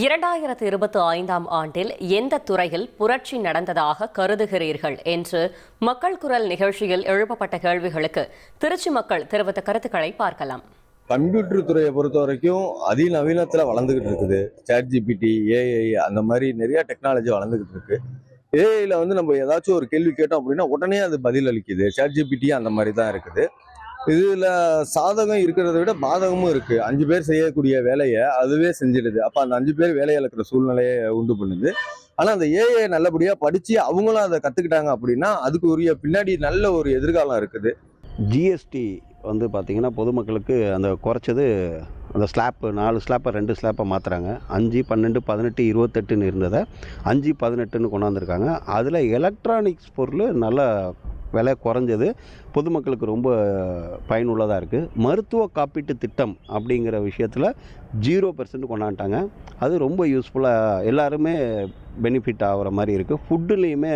இரண்டாயிரத்து இருபத்தி ஐந்தாம் ஆண்டில் எந்த துறையில் புரட்சி நடந்ததாக கருதுகிறீர்கள் என்று மக்கள் குரல் நிகழ்ச்சியில் எழுப்பப்பட்ட கேள்விகளுக்கு திருச்சி மக்கள் தெரிவித்த கருத்துக்களை பார்க்கலாம். கம்ப்யூட்டர் துறையை பொறுத்த வரைக்கும் அதிநவீனத்தில் வளர்ந்துக்கிட்டு இருக்குது. சேட் ஜிபிடி ஏஐ அந்த மாதிரி நிறைய டெக்னாலஜி வளர்ந்துக்கிட்டு இருக்கு. ஏஐல வந்து நம்ம ஏதாச்சும் ஒரு கேள்வி கேட்டோம் அப்படின்னா உடனே அது பதில் அளிக்குது சேட் ஜிபிடி அந்த மாதிரி தான் இருக்குது. இதில் சாதகம் இருக்கிறத விட பாதகமும் இருக்குது அஞ்சு பேர் செய்யக்கூடிய வேலையை அதுவே செஞ்சிடுது. அப்போ அந்த அஞ்சு பேர் வேலையை இழக்கிற சூழ்நிலையை உண்டு பண்ணுது. ஆனால் அந்த ஏஐ நல்லபடியாக படித்து அவங்களும் அதை கற்றுக்கிட்டாங்க அப்படின்னா அதுக்கு உரிய பின்னாடி நல்ல ஒரு எதிர்காலம் இருக்குது. ஜிஎஸ்டி வந்து பார்த்திங்கன்னா பொதுமக்களுக்கு அந்த குறைச்சது அந்த ஸ்லாப்பு நாலு ஸ்லாப்பை ரெண்டு ஸ்லாப்பை மாற்றுறாங்க அஞ்சு பன்னெண்டு பதினெட்டு இருபத்தெட்டுன்னு இருந்ததை அஞ்சு பதினெட்டுன்னு கொண்டாந்துருக்காங்க. அதில் எலக்ட்ரானிக்ஸ் பொருள் நல்லா விலை குறைஞ்சது. பொதுமக்களுக்கு ரொம்ப பயனுள்ளதாக இருக்குது மருத்துவ காப்பீட்டு திட்டம் அப்படிங்கிற விஷயத்தில் ஜீரோ பர்சன்ட் கொண்டாண்டாங்க அது ரொம்ப யூஸ்ஃபுல்லாக எல்லாருமே பெனிஃபிட் ஆகிற மாதிரி இருக்குது ஃபுட்டுலேயுமே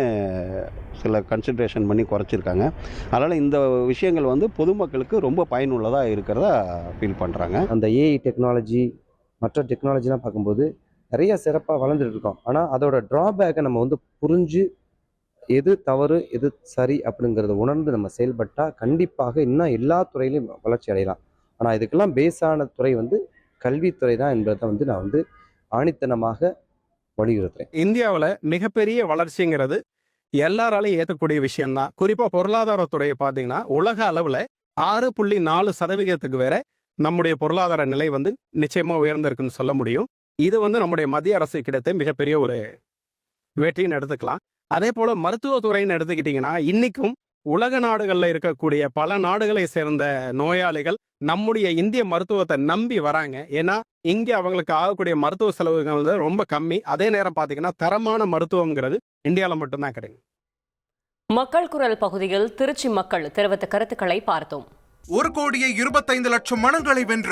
சில கன்சன்ட்ரேஷன் பண்ணி குறைச்சிருக்காங்க. அதனால் இந்த விஷயங்கள் வந்து பொதுமக்களுக்கு ரொம்ப பயனுள்ளதாக இருக்கிறதா ஃபீல் பண்ணுறாங்க அந்த ஏஐ டெக்னாலஜி மற்ற டெக்னாலஜிலாம் பார்க்கும்போது நிறைய சிறப்பாக வளர்ந்துட்டு இருக்கோம். ஆனால் அதோட ட்ராபேக்கை நம்ம வந்து புரிஞ்சு எது தவறு எது சரி அப்படிங்கிறத உணர்ந்து நம்ம செயல்பட்டால் கண்டிப்பாக இன்னும் எல்லா துறையிலையும் வளர்ச்சி அடையலாம். ஆனால் இதுக்கெல்லாம் பேஸான துறை வந்து கல்வித்துறை தான் என்பதை வந்து நான் வந்து ஆணித்தனமாக வலியுறுத்துறேன். இந்தியாவில் மிகப்பெரிய வளர்ச்சிங்கிறது எல்லாராலையும் ஏற்றக்கூடிய விஷயம்தான். குறிப்பாக பொருளாதாரத்துறையை பார்த்தீங்கன்னா உலக அளவில் ஆறு புள்ளி நாலு சதவிகிதத்துக்கு வேற நம்முடைய பொருளாதார நிலை வந்து நிச்சயமா உயர்ந்திருக்குன்னு சொல்ல முடியும். இது வந்து நம்முடைய மத்திய அரசு கிடைத்த மிகப்பெரிய ஒரு வெற்றின்னு எடுத்துக்கலாம். அதே போல மருத்துவத்துறைன்னு எடுத்துக்கிட்டிங்கன்னா இன்னைக்கும் உலக நாடுகளில் இருக்கக்கூடிய பல நாடுகளை சேர்ந்த நோயாளிகள் நம்முடைய இந்திய மருத்துவத்தை நம்பி வராங்க. ஏன்னா இங்க அவங்களுக்கு ஆகக்கூடிய மருத்துவ செலவுகள் வந்து ரொம்ப கம்மி. அதே நேரம் பார்த்தீங்கன்னா தரமான மருத்துவம்ங்கிறது இந்தியாவில் மட்டும்தான் கிடைக்கும் மக்கள் குரல் பகுதியில் திருச்சி மக்கள் தெரிவித்த கருத்துக்களை பார்த்தோம். ஒரு கோடியே இருபத்தைந்து லட்சம் மனங்களை வென்ற